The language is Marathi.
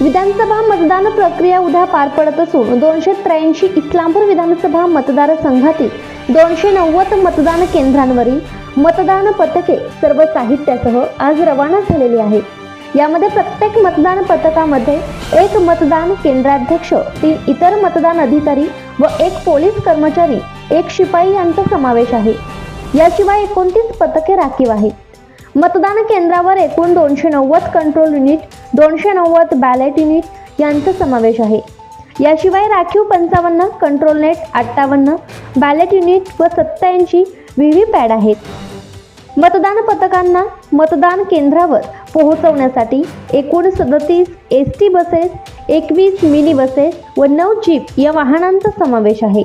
विधानसभा मतदान प्रक्रिया उद्या पार पडत असून दोनशे त्र्याऐंशी इस्लामपूर विधानसभा मतदारसंघातील दोनशे नव्वद मतदान केंद्रांवरील मतदान पथके सर्व साहित्यासह आज रवाना झालेली आहेत. यामध्ये प्रत्येक मतदान पथकामध्ये एक मतदान केंद्राध्यक्ष तीन इतर मतदान अधिकारी व एक पोलीस कर्मचारी एक शिपाई यांचा समावेश आहे. याशिवाय एकोणतीस पथके राखीव आहेत. मतदान केंद्रावर एकूण दोनशे नव्वद कंट्रोल युनिट दोनशे नव्वद बॅलेट युनिट यांचा समावेश आहे. याशिवाय राखीव पंचावन्न कंट्रोल नेट अठ्ठावन्न बॅलेट युनिट व सत्त्याऐंशी व्ही व्ही पॅड आहेत. मतदान पथकांना मतदान केंद्रावर पोहोचवण्यासाठी एकूण सदतीस एस टी बसेस एकवीस मिनी बसेस व नऊ जीप या वाहनांचा समावेश आहे.